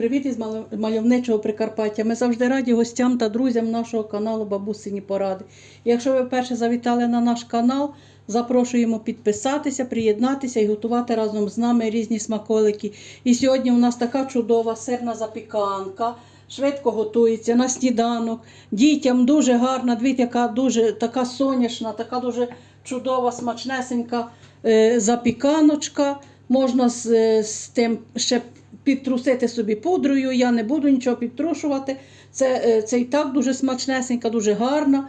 Привіт із мальовничого Прикарпаття. Ми завжди раді гостям та друзям нашого каналу Бабусині Поради. Якщо ви вперше завітали на наш канал, запрошуємо підписатися, приєднатися і готувати разом з нами різні смаколики. І сьогодні у нас така чудова сирна запіканка. Швидко готується на сніданок. Дітям дуже гарна, дивіться, яка дуже така сонячна, така дуже чудова, смачнесенька е, запіканочка. Можна з, е, з тим ще підтрусити собі пудрою. Я не буду нічого підтрушувати. Це, е, це і так дуже смачнесенька, дуже гарна.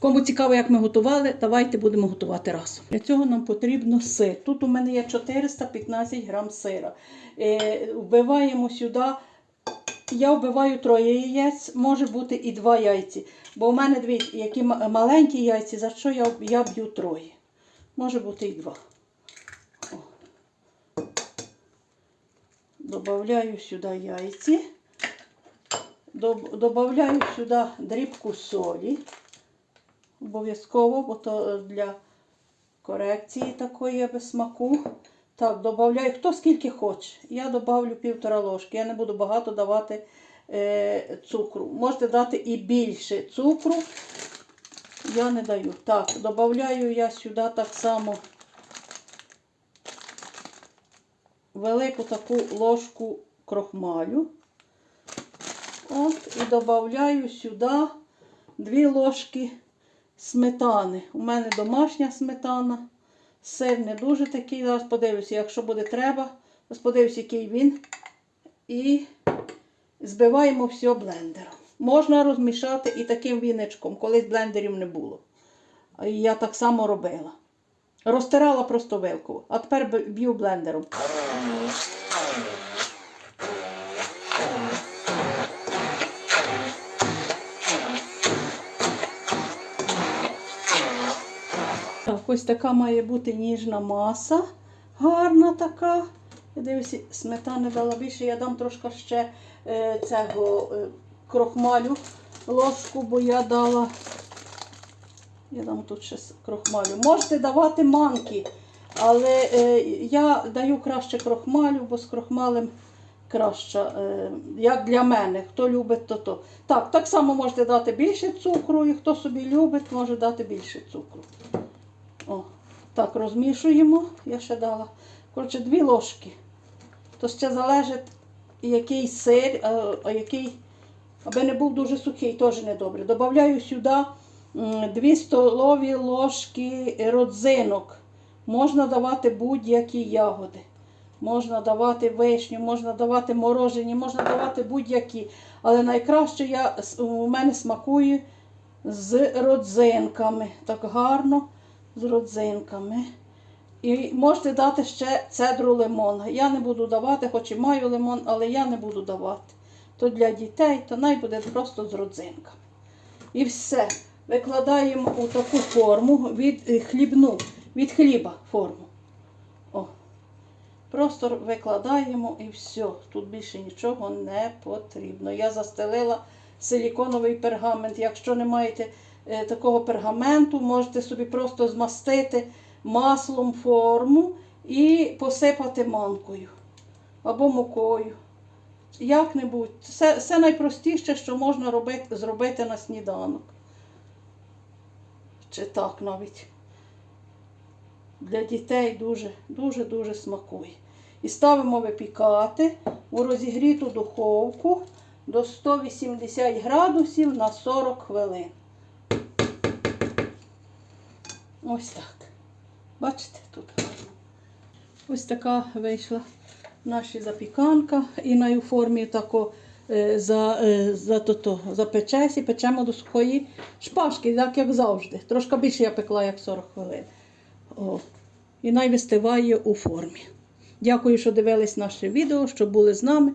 Кому цікаво, як ми готували, давайте будемо готувати разом. Для цього нам потрібно сир. Тут у мене є 415 грам сира. Е, вбиваємо сюди. Я вбиваю троє яєць, може бути і два яйці. Бо у мене дві які маленькі яйці, за що я, я б'ю троє. Може бути і два. Добавляю сюди яйці. Доб- Добавляю сюди дрібку солі. Обов'язково, бо то для корекції такої без смаку. Так, додаю, хто скільки хоче. Я додавлю півтора ложки. Я не буду багато давати е, цукру. Можете дати і більше цукру. Я не даю. Так, додаю я сюди так само велику таку ложку крохмалю. От, і додаю сюди дві ложки сметани. У мене домашня сметана. Сир не дуже такий. Зараз подивлюся, якщо буде треба. Подивлюся, який він. І збиваємо все блендером. Можна розмішати і таким віничком, колись блендерів не було. Я так само робила. Розтирала просто вилку, а тепер б'ю блендером. Ось така має бути ніжна маса, гарна така. Я дивлюся, сметани дала більше, я дам трошки ще е, цього е, крохмалю ложку, бо я дала. Я дам тут ще крохмалю. Можете давати манки, але е, я даю краще крохмалю, бо з крохмалем краще, е, як для мене. Хто любить, то то. Так, так само можете дати більше цукру, і хто собі любить, може дати більше цукру. О, так, розмішуємо. Я ще дала. Коротше, дві ложки. То ще залежить, який сир, а, а який, аби не був дуже сухий, теж недобре. Добавляю сюди м, 2 столові ложки родзинок. Можна давати будь-які ягоди. Можна давати вишню, можна давати морожені, можна давати будь-які. Але найкраще я, у мене смакує з родзинками. Так гарно з родзинками. І можете дати ще цедру лимона. Я не буду давати, хоч і маю лимон, але я не буду давати. То для дітей, то най буде просто з родзинками. І все. Викладаємо у таку форму від е, хлібну, від хліба форму. О. Просто викладаємо і все. Тут більше нічого не потрібно. Я застелила силіконовий пергамент. Якщо не маєте такого пергаменту, можете собі просто змастити маслом форму і посипати манкою або мукою. Як-небудь. Це, це найпростіше, що можна робити, зробити на сніданок. Чи так навіть. Для дітей дуже, дуже, дуже смакує. І ставимо випікати у розігріту духовку до 180 градусів на 40 хвилин. Ось так. Бачите, тут. Ось така вийшла наша запіканка. І на формі тако е, за, е, за, то, то, запечесі, печемо до сухої шпажки, так як завжди. Трошки більше я пекла, як 40 хвилин. О. І най вистиває у формі. Дякую, що дивились наше відео, що були з нами.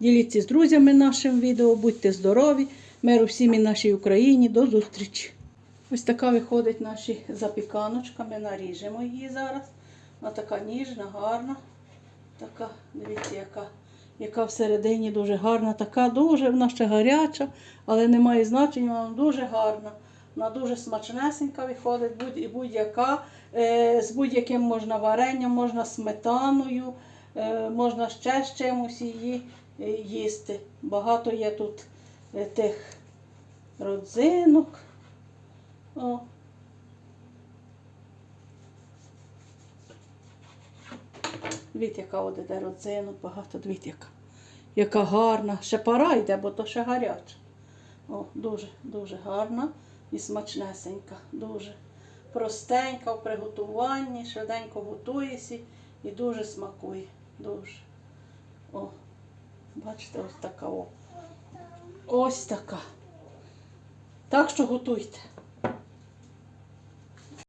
Діліться з друзями нашим відео, будьте здорові, миру всім і нашій Україні. До зустрічі! Ось така виходить наші запіканочка. Ми наріжемо її зараз. Вона така ніжна, гарна. Така, дивіться, яка, яка всередині дуже гарна. Така дуже, вона ще гаряча, але не має значення, вона дуже гарна. Вона дуже смачнесенька виходить, будь, будь-яка. Е, з будь-яким можна варенням, можна сметаною, е, можна ще з чимось її е, їсти. Багато є тут тих родзинок. О. Дивіться, яка от іде родзинок, багато дивіться, яка. Яка гарна. Ще пора йде, бо то ще гаряча. О, дуже, дуже гарна і смачнесенька. Дуже простенька в приготуванні, швиденько готуєся і дуже смакує. Дуже. О, бачите, ось така о. Ось така. Так що готуйте.